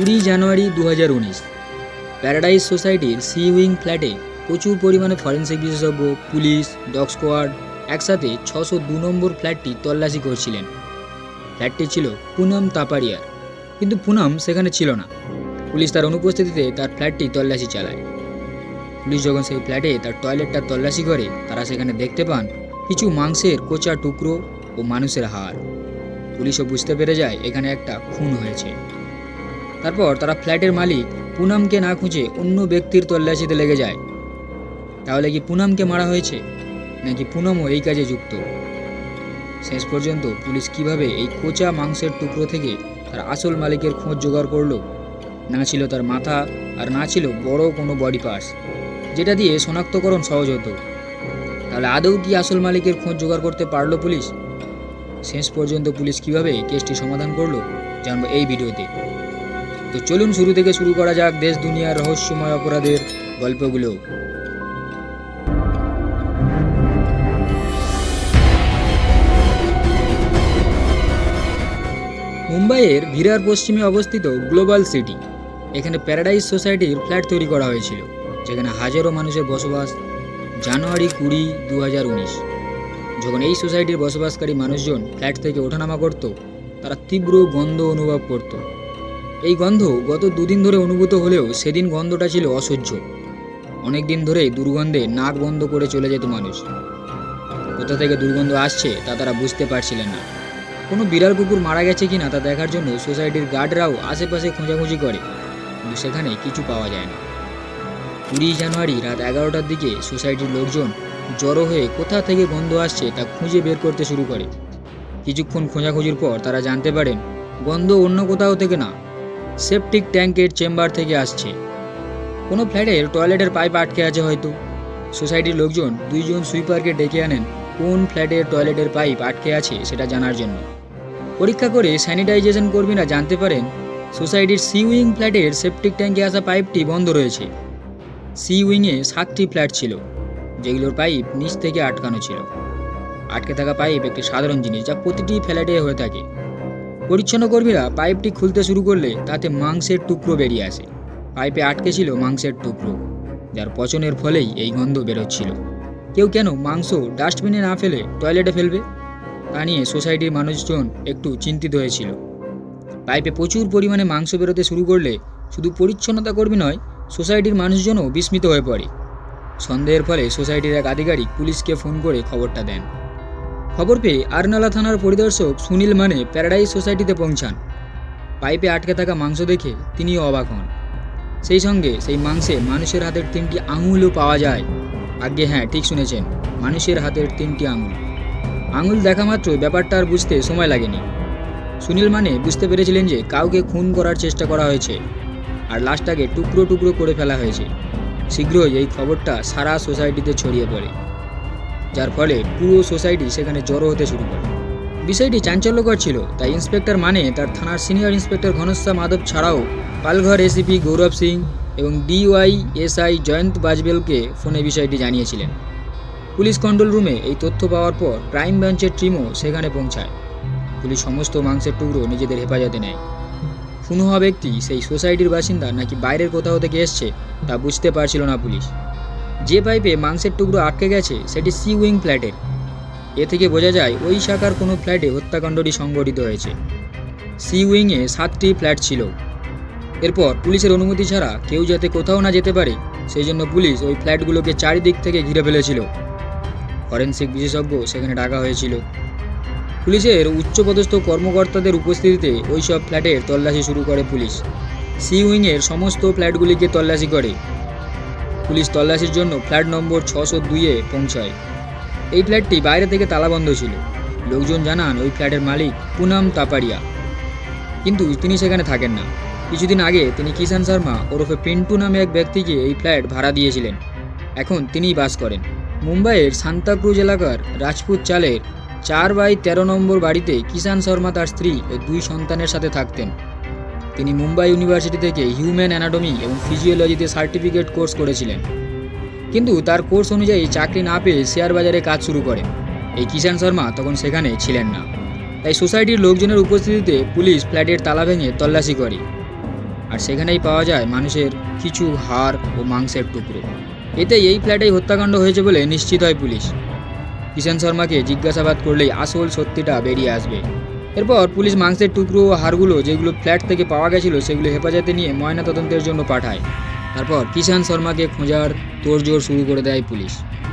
কুড়ি জানুয়ারি দু হাজার উনিশ। প্যারাডাইজ সোসাইটির সি উইং ফ্ল্যাটে প্রচুর পরিমাণে ফরেন্সিক বিশেষজ্ঞ, পুলিশ ডগ স্কোয়াড একসাথে ছশো দু নম্বর ফ্ল্যাটটি তল্লাশি করছিলেন। ফ্ল্যাটটি ছিল পুনম তাপারিয়ার, কিন্তু পুনম সেখানে ছিল না। পুলিশ তার অনুপস্থিতিতে তার ফ্ল্যাটটি তল্লাশি চালায়। পুলিশ যখন সেই ফ্ল্যাটে তার টয়লেটটা তল্লাশি করে, তারা সেখানে দেখতে পান কিছু মাংসের কোচা টুকরো ও মানুষের হাড়। পুলিশও বুঝতে পেরে যায় এখানে একটা খুন হয়েছে। তারপর তারা ফ্ল্যাটের মালিক পুনমকে না খুঁজে অন্য ব্যক্তির তল্লাশিতে লেগে যায়। তাহলে কি পুনমকে মারা হয়েছে? নাকি পুনমও এই কাজে যুক্ত? শেষ পর্যন্ত পুলিশ কীভাবে এই কোচা মাংসের টুকরো থেকে তার আসল মালিকের খোঁজ জোগাড় করল? না ছিল তার মাথা আর না ছিল বড় কোনো বডি পার্টস যেটা দিয়ে শনাক্তকরণ সহজ হতো। তাহলে আদৌ কি আসল মালিকের খোঁজ জোগাড় করতে পারল পুলিশ? শেষ পর্যন্ত পুলিশ কীভাবে কেসটি সমাধান করল, জানব এই ভিডিওতে। তো চলুন শুরু থেকে শুরু করা যাক দেশ দুনিয়ার রহস্যময় অপরাধের গল্পগুলো। মুম্বাইয়ের ভিরার পশ্চিমে অবস্থিত গ্লোবাল সিটি, এখানে প্যারাডাইজ সোসাইটির ফ্ল্যাট তৈরি করা হয়েছিল, যেখানে হাজারো মানুষের বসবাস, জানুয়ারি কুড়ি দু যখন এই সোসাইটির বসবাসকারী মানুষজন ফ্ল্যাট থেকে ওঠানামা করত, তারা তীব্র গন্ধ অনুভব করত। এই গন্ধ গত দুদিন ধরে অনুভূত হলেও সেদিন গন্ধটা ছিল অসহ্য। অনেক দিন ধরেই দুর্গন্ধে নাক বন্ধ করে চলে যেত মানুষ। কোথা থেকে দুর্গন্ধ আসছে তা তারা বুঝতে পারছিলেন না। কোনো বিড়াল কুকুর মারা গেছে কিনা তা দেখার জন্য সোসাইটির গার্ডরাও আশেপাশে খোঁজাখুঁজি করে, কিন্তু সেখানে কিছু পাওয়া যায় না কুড়ি জানুয়ারি রাত এগারোটার দিকে সোসাইটির লোকজন জড়ো হয়ে কোথা থেকে গন্ধ আসছে তা খুঁজে বের করতে শুরু করে। কিছুক্ষণ খোঁজাখুঁজির পর তারা জানতে পারেন, গন্ধ অন্য কোথাও থেকে না সেপটিক ট্যাঙ্কের চেম্বার থেকে আসছে। কোনো ফ্ল্যাটের টয়লেটের পাইপ আটকে আছে হয়তো। সোসাইটির লোকজন দুইজন সুইপারকে ডেকে আনেন, কোন ফ্ল্যাটের টয়লেটের পাইপ আটকে আছে সেটা জানার জন্য। পরীক্ষা করে স্যানিটাইজেশন কর্মীরা জানতে পারেন, সোসাইটির সি উইং ফ্ল্যাটের সেপটিক ট্যাঙ্কে আসা পাইপটি বন্ধ রয়েছে। সি উইংয়ে সাতটি ফ্ল্যাট ছিল, যেগুলোর পাইপ নিচ থেকে আটকানো ছিল। আটকে থাকা পাইপ একটি সাধারণ জিনিস যা প্রতিটি ফ্ল্যাটে হয়ে থাকে। পরিচ্ছন্ন কর্মীরা পাইপটি খুলতে শুরু করলে তাতে মাংসের টুকরো বেরিয়ে আসে। পাইপে আটকে ছিল মাংসের টুকরো, যার পচনের ফলেই এই গন্ধ বেরোচ্ছিল। কেউ কেন মাংস ডাস্টবিনে না ফেলে টয়লেটে ফেলবে? তা নিয়ে সোসাইটির মানুষজন একটু চিন্তিত হয়েছিল। পাইপে প্রচুর পরিমাণে মাংস বেরোতে শুরু করলে শুধু পরিচ্ছন্নতা কর্মী নয়, সোসাইটির মানুষজনও বিস্মিত হয়ে পড়ে। সন্দেহের ফলে সোসাইটির এক আধিকারিক পুলিশকে ফোন করে খবরটা দেন। খবর পেয়ে আরনালা থানার পরিদর্শক সুনীল মানে প্যারাডাইজ সোসাইটিতে পৌঁছান। পাইপে আটকে থাকা মাংস দেখে তিনিও অবাক হন। সেই সঙ্গে সেই মাংসে মানুষের হাতের তিনটি আঙুলও পাওয়া যায়। আগে হ্যাঁ ঠিক শুনেছেন, মানুষের হাতের তিনটি আঙুল। আঙুল দেখা মাত্র ব্যাপারটা আর বুঝতে সময় লাগেনি। সুনীল মানে বুঝতে পেরেছিলেন যে কাউকে খুন করার চেষ্টা করা হয়েছে আর লাশটাকে টুকরো টুকরো করে ফেলা হয়েছে। শীঘ্রই এই খবরটা সারা সোসাইটিতে ছড়িয়ে পড়ে। যার ফলে পুরো সোসাইটি সেখানে জড়ো হতে শুরু করে। বিষয়টি চাঞ্চল্যকর ছিল, তাই ইন্সপেক্টর মানে তার থানার সিনিয়র ইন্সপেক্টর ঘনশ্যাম মাধব ছাড়াও পালঘর এসিপি গৌরব সিং এবং ডিওয়াই এসআই জয়ন্ত বাজবেলকে ফোনে বিষয়টি জানিয়েছিলেন। পুলিশ কন্ট্রোল রুমে এই তথ্য পাওয়ার পর ক্রাইম ব্রাঞ্চের টিমও সেখানে পৌঁছায়। পুলিশ সমস্ত মাংসের টুকরো নিজেদের হেফাজতে নেয়। খুন হওয়া ব্যক্তি সেই সোসাইটির বাসিন্দা নাকি বাইরের কোথাও থেকে এসছে তা বুঝতে পারছিল না পুলিশ। যে পাইপে মাংসের টুকরো আটকে গেছে, সেটি সি উইং ফ্ল্যাটের। এ থেকে বোঝা যায়, ওই শাখার কোনো ফ্ল্যাটে হত্যাকাণ্ডটি সংঘটিত হয়েছে। সি উইংয়ে সাতটি ফ্ল্যাট ছিল। এরপর পুলিশের অনুমতি ছাড়া কেউ যাতে কোথাও না যেতে পারে সেই জন্য পুলিশ ওই ফ্ল্যাটগুলোকে চারিদিক থেকে ঘিরে ফেলেছিল। ফরেন্সিক বিশেষজ্ঞ সেখানে ডাকা হয়েছিল। পুলিশের উচ্চপদস্থ কর্মকর্তাদের উপস্থিতিতে ওই সব ফ্ল্যাটের তল্লাশি শুরু করে পুলিশ। সি উইংয়ের সমস্ত ফ্ল্যাটগুলিকে তল্লাশি করে। পুলিশ তল্লাশির জন্য ফ্ল্যাট নম্বর ছশো দুইয়ে পৌঁছায়। এই ফ্ল্যাটটি বাইরে থেকে তালাবন্ধ ছিল। লোকজন জানান, ওই ফ্ল্যাটের মালিক পুনম তাপারিয়া। কিন্তু তিনি সেখানে থাকেন না। কিছুদিন আগে তিনি কিষান শর্মা ওরফে পিন্টু নামে এক ব্যক্তিকে এই ফ্ল্যাট ভাড়া দিয়েছিলেন। এখন তিনিই বাস করেন। মুম্বাইয়ের সান্তাক্রুজ এলাকার রাজপুত চালের চার বাই তেরো নম্বর বাড়িতে কিষান শর্মা তার স্ত্রী ও দুই সন্তানের সাথে থাকতেন। তিনি মুম্বাই ইউনিভার্সিটি থেকে হিউম্যান অ্যানাটমি এবং ফিজিওলজিতে সার্টিফিকেট কোর্স করেছিলেন। কিন্তু তার কোর্স অনুযায়ী চাকরি না পেয়ে শেয়ার বাজারে কাজ শুরু করেন। এই কিষাণ শর্মা তখন সেখানে ছিলেন না। তাই সোসাইটির লোকজনের উপস্থিতিতে পুলিশ ফ্ল্যাটের তালা ভেঙে তল্লাশি করে। আর সেখানেই পাওয়া যায় মানুষের কিছু হাড় ও মাংসের টুকরো। এতে এই ফ্ল্যাটেই হত্যাকাণ্ড হয়েছে বলে নিশ্চিত হয় পুলিশ। কিষাণ শর্মাকে জিজ্ঞাসাবাদ করলেই আসল সত্যিটা বেরিয়ে আসবে। এরপর পুলিশ মাংসের টুকরো ও হাড়গুলো যেগুলো ফ্ল্যাট থেকে পাওয়া গেছিল সেগুলো হেফাজতে নিয়ে ময়না তদন্তের জন্য পাঠায়। তারপর কিষাণ শর্মাকে খোঁজার তোড়জোড় শুরু করে দেয় পুলিশ।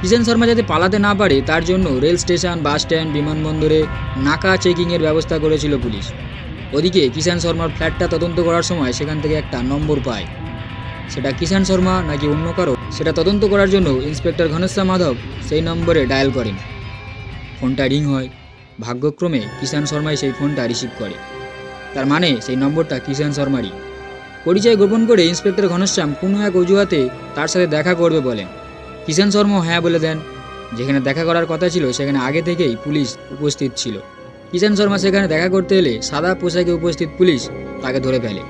কিষাণ শর্মা যাতে পালাতে না পারে, তার জন্য রেল স্টেশন, বাস স্ট্যান্ড, বিমানবন্দরে নাকা চেকিংয়ের ব্যবস্থা করেছিল পুলিশ। ওদিকে কিষাণ শর্মার ফ্ল্যাটটা তদন্ত করার সময় সেখান থেকে একটা নম্বর পায়। সেটা কিষাণ শর্মা নাকি অন্য কারও? সেটা তদন্ত করার জন্য ইন্সপেক্টর ঘনশ্যাম মাধব সেই নম্বরে ডায়াল করেন। ফোনটা রিং হয়। ভাগ্যক্রমে কিষাণ শর্মাই সেই ফোনটা রিসিভ করে। তার মানে সেই নম্বরটা কিষাণ শর্মারই। পরিচয় গোপন করে ইন্সপেক্টর ঘনশ্যাম কোনো এক অজুহাতে তার সাথে দেখা করবে বলেন। কিষাণ শর্মা হ্যাঁ বলে দেন। যেখানে দেখা করার কথা ছিল, সেখানে আগে থেকেই পুলিশ উপস্থিত ছিল। কিষাণ শর্মা সেখানে দেখা করতে এলে সাদা পোশাকে উপস্থিত পুলিশ তাকে ধরে ফেলে।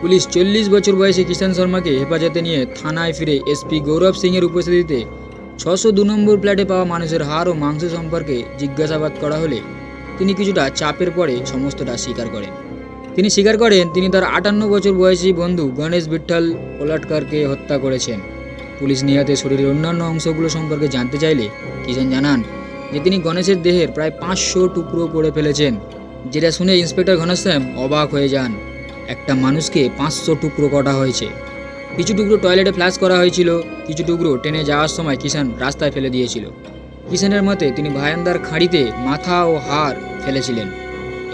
পুলিশ চল্লিশ বছর বয়সে কিষাণ শর্মাকে হেফাজতে নিয়ে থানায় ফিরে এসপি গৌরব সিংয়ের উপস্থিতিতে ছশো দু নম্বর ফ্ল্যাটে পাওয়া মানুষের হাড় ও মাংস সম্পর্কে জিজ্ঞাসাবাদ করা হলে তিনি কিছুটা চাপের পরে সমস্তটা স্বীকার করেন। তিনি স্বীকার করেন, তিনি তার আটান্ন বছর বয়সী বন্ধু গণেশ বিঠ্ঠল কোলাটকারকে হত্যা করেছেন। পুলিশ নিহাতে শরীরের অন্যান্য অংশগুলো সম্পর্কে জানতে চাইলে কিষাণ জানান যে তিনি গণেশের দেহের প্রায় পাঁচশো টুকরো করে ফেলেছেন, যেটা শুনে ইন্সপেক্টর ঘনশ্যাম অবাক হয়ে যান। একটা মানুষকে পাঁচশো টুকরো কটা হয়েছে। কিছু টুকরো টয়লেটে ফ্ল্যাশ করা হয়েছিল, কিছু টুকরো ট্রেনে যাওয়ার সময় কিষাণ রাস্তায় ফেলে দিয়েছিল। কিষাণের মতে তিনি ভায়ান্দার খাঁড়িতে মাথা ও হাড় ফেলেছিলেন।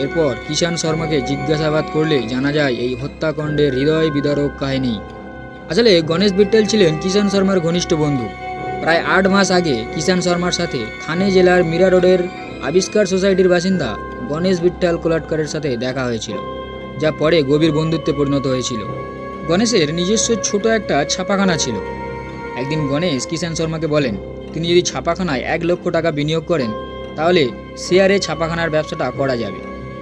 এরপর কিষাণ শর্মাকে জিজ্ঞাসাবাদ করলে জানা যায়, এই হত্যাকাণ্ডের হৃদয় বিদারক কাহিনী। আসলে গণেশ বিট্টেল ছিলেন কিষাণ শর্মার ঘনিষ্ঠ বন্ধু। প্রায় আট মাস আগে কিষাণ শর্মার সাথে থানে জেলার মীরা রোডের আবিষ্কার সোসাইটির বাসিন্দা গণেশ বিট্টাল কোলাটকারের সাথে দেখা হয়েছিল, যা পরে গভীর বন্ধুত্বে পরিণত হয়েছিল। গণেশের নিজস্ব ছোট একটা ছাপাখানা ছিল। একদিন গণেশ কিষাণ শর্মাকে বলেন, তিনি যদি ছাপাখানায় এক লক্ষ টাকা বিনিয়োগ করেন, তাহলে শেয়ারে ছাপাখানার ব্যবসাটা করা যাবে।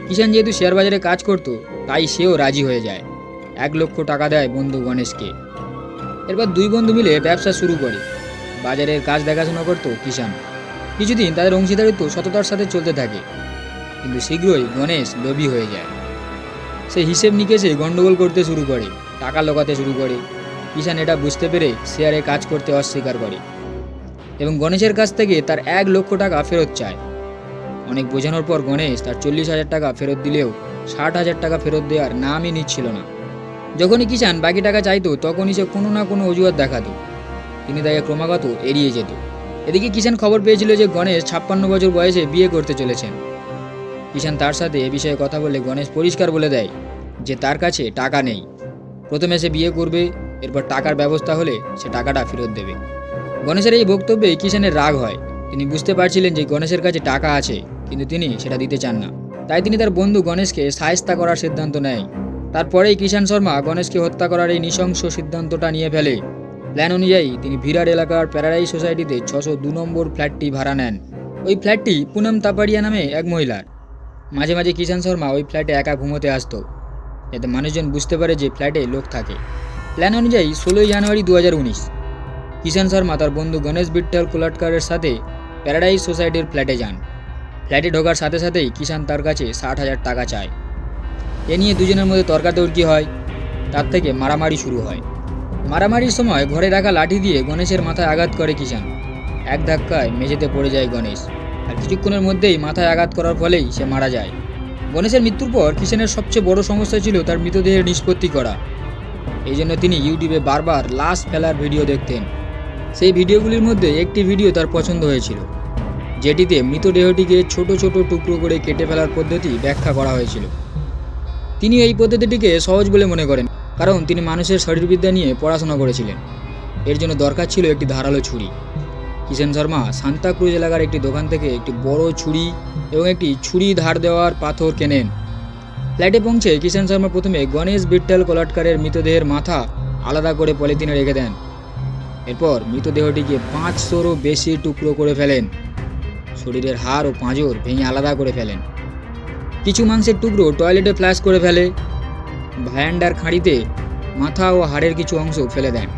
কিষাণ যেহেতু শেয়ার বাজারে কাজ করত, তাই সেও রাজি হয়ে যায়। এক লক্ষ টাকা দেয় বন্ধু গণেশকে। এরপর দুই বন্ধু মিলে ব্যবসা শুরু করে। বাজারের কাজ দেখাশোনা করত কিষাণ। কিছুদিন তাদের অংশীদারিত্ব সততার সাথে চলতে থাকে। কিন্তু শীঘ্রই গণেশ লোভী হয়ে যায়। সে হিসেব নিকেশে গন্ডগোল করতে শুরু করে, টাকা লোকাতে শুরু করে। কিষাণ এটা বুঝতে পেরে শেয়ারে কাজ করতে অস্বীকার করে এবং গণেশের কাছ থেকে তার এক লক্ষ টাকা ফেরত চায়। অনেক বোঝানোর পর গণেশ তার চল্লিশ হাজার টাকা ফেরত দিলেও ষাট হাজার টাকা ফেরত দেওয়ার নামই নিচ্ছিল না। যখনই কিষাণ বাকি টাকা চাইতো, তখনই সে কোনো না কোনো অজুহাত দেখাতো। তিনি তাকে ক্রমাগত এড়িয়ে যেত। এদিকে কিষাণ খবর পেয়েছিল যে গণেশ ছাপ্পান্ন বছর বয়সে বিয়ে করতে চলেছেন। কিষাণ তার সাথে এ বিষয়ে কথা বলে গণেশ পরিষ্কার বলে দেয় যে তার কাছে টাকা নেই। প্রথমে সে বিয়ে করবে, এরপর টাকার ব্যবস্থা হলে সে টাকাটা ফেরত দেবে। গণেশের এই বক্তব্যে কিষাণের রাগ হয়। তিনি বুঝতে পারছিলেন যে গণেশের কাছে টাকা আছে, কিন্তু তিনি সেটা দিতে চান না। তাই তিনি তার বন্ধু গণেশকে সায়স্তা করার সিদ্ধান্ত নেয়। তারপরেই কিষাণ শর্মা গণেশকে হত্যা করার এই নৃশংস সিদ্ধান্তটা নিয়ে ফেলে। প্ল্যান অনুযায়ী তিনি ভিরার এলাকার প্যারাডাইজ সোসাইটিতে ছশো দু নম্বর ফ্ল্যাটটি ভাড়া নেন। ওই ফ্ল্যাটটি পুনম তাপাড়িয়া নামে এক মহিলার। মাঝে মাঝে কিষাণ শর্মা ওই ফ্ল্যাটে একা ঘুমোতে আসতো। যাতে মানুষজন বুঝতে পারে যে ফ্ল্যাটে লোক থাকে। প্ল্যান অনুযায়ী ষোলোই জানুয়ারি দু কিষাণ শর্মা তার বন্ধু গণেশ বিট্টল কোলাটকারের সাথে প্যারাডাইজ সোসাইটির ফ্ল্যাটে যান। ফ্ল্যাটে ঢোকার সাথে সাথেই কিষাণ তার কাছে ষাট হাজার টাকা চায়। এ নিয়ে দুজনের মধ্যে তর্কাতর্কি হয়, তার থেকে মারামারি শুরু হয়। মারামারির সময় ঘরে রাখা লাঠি দিয়ে গণেশের মাথায় আঘাত করে কিষাণ। এক ধাক্কায় মেঝেতে পড়ে যায় গণেশ। কিছুক্ষণের মধ্যেই মাথায় আঘাত করার ফলেই সে মারা যায়। গণেশের মৃত্যুর পর কিষাণের সবচেয়ে বড় সমস্যা ছিল তার মৃতদেহের নিষ্পত্তি করা। এই জন্য তিনি ইউটিউবে বারবার লাশ ফেলার ভিডিও দেখতেন। সেই ভিডিওগুলির মধ্যে একটি ভিডিও তার পছন্দ হয়েছিল, যেটিতে মৃতদেহটিকে ছোট ছোট টুকরো করে কেটে ফেলার পদ্ধতি ব্যাখ্যা করা হয়েছিল। তিনি এই পদ্ধতিটিকে সহজ বলে মনে করেন, কারণ তিনি মানুষের শরীরবিদ্যা নিয়ে পড়াশোনা করেছিলেন। এর জন্য দরকার ছিল একটি ধারালো ছুরি। কিষেন শর্মা সান্তাক্রুজ এলাকার একটি দোকান থেকে একটি বড় ছুরি এবং একটি ছুরি ধার দেওয়ার পাথর কেনেন। ফ্ল্যাটে পৌঁছে কিষেন শর্মা প্রথমে গণেশ বিট্টাল কোলাটকারের মৃতদেহের মাথা আলাদা করে পলিথিনে রেখে দেন। এরপর মৃতদেহটিকে পাঁচশোরও বেশি টুকরো করে ফেলেন। শরীরের হাড় ও পাঁজর ভেঙে আলাদা করে ফেলেন। কিছু মাংসের টুকরো টয়লেটে ফ্ল্যাশ করে ফেলে। ভায়ান্ডার খাঁড়িতে মাথা ও হাড়ের কিছু অংশ ফেলে দেন।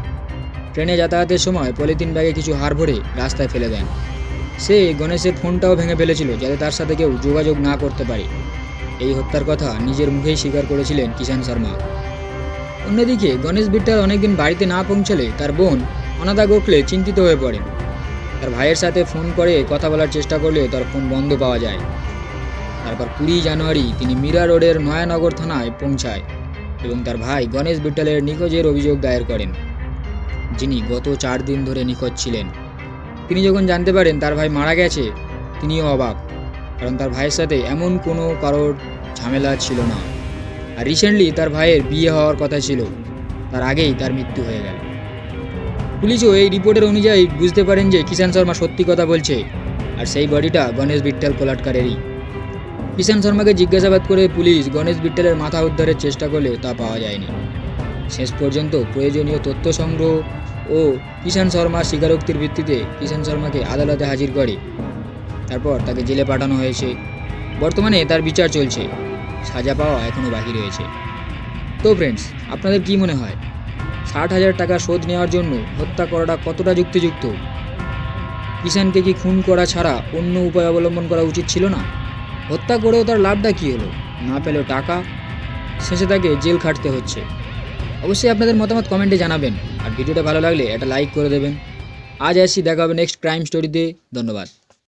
ট্রেনে যাতায়াতের সময় পলিথিন ব্যাগে কিছু হাড় ভরে রাস্তায় ফেলে দেন। সে গণেশের ফোনটাও ভেঙে ফেলেছিল যাতে তার সাথে কেউ যোগাযোগ না করতে পারে। এই হত্যার কথা নিজের মুখেই স্বীকার করেছিলেন কিষাণ শর্মা। অন্যদিকে গণেশ বিট্টাল অনেকদিন বাড়িতে না পৌঁছলে তার বোন অনাথা গোখলে চিন্তিত হয়ে পড়েন। তার ভাইয়ের সাথে ফোন করে কথা বলার চেষ্টা করলেও তার ফোন বন্ধ পাওয়া যায়। তারপর কুড়ি জানুয়ারি তিনি মীরা রোডের নয়ানগর থানায় পৌঁছায় এবং তার ভাই গণেশ বিট্টালের নিখোঁজের অভিযোগ দায়ের করেন। যিনি গত চার দিন ধরে নিখোঁজ ছিলেন। তিনি যখন জানতে পারেন তার ভাই মারা গেছে, তিনিও অবাক, কারণ তার ভাইয়ের সাথে এমন কোনো কারোর ঝামেলা ছিল না। আর রিসেন্টলি তার ভাইয়ের বিয়ে হওয়ার কথা ছিল, তার আগেই তার মৃত্যু হয়ে গেল। পুলিশও এই রিপোর্টের অনুযায়ী বুঝতে পারেন যে কিষাণ শর্মা সত্যি কথা বলছে, আর সেই বডিটা গণেশ বিট্টাল কোলাটকারেরই। কিষাণ শর্মাকে জিজ্ঞাসাবাদ করে পুলিশ গণেশ বিট্টালের মাথা উদ্ধারের চেষ্টা করলেও তা পাওয়া যায়নি। শেষ পর্যন্ত প্রয়োজনীয় তথ্য সংগ্রহ ও কিষাণ শর্মার স্বীকারোক্তির ভিত্তিতে কিষাণ শর্মাকে আদালতে হাজির করে। তারপর তাকে জেলে পাঠানো হয়েছে। বর্তমানে তার বিচার চলছে। সাজা পাওয়া এখনও বাকি রয়েছে। তো ফ্রেন্ডস আপনাদের কি মনে হয়? ষাট হাজার টাকা শোধ নেওয়ার জন্য হত্যা করাটা কতটা যুক্তিযুক্ত? কিষাণকে কি খুন করা ছাড়া অন্য উপায় অবলম্বন করা উচিত ছিল না? হত্যা করেও তার লাভটা কী হলো? না পেলেও টাকা? শেষে তাকে জেল খাটতে হচ্ছে। অবশ্যই আপনাদের মতামত কমেন্টে জানাবেন। আর ভিডিওটা ভালো লাগলে একটা লাইক করে দেবেন। আজ আসি, দেখা হবে নেক্সট ক্রাইম স্টোরিতে ধন্যবাদ।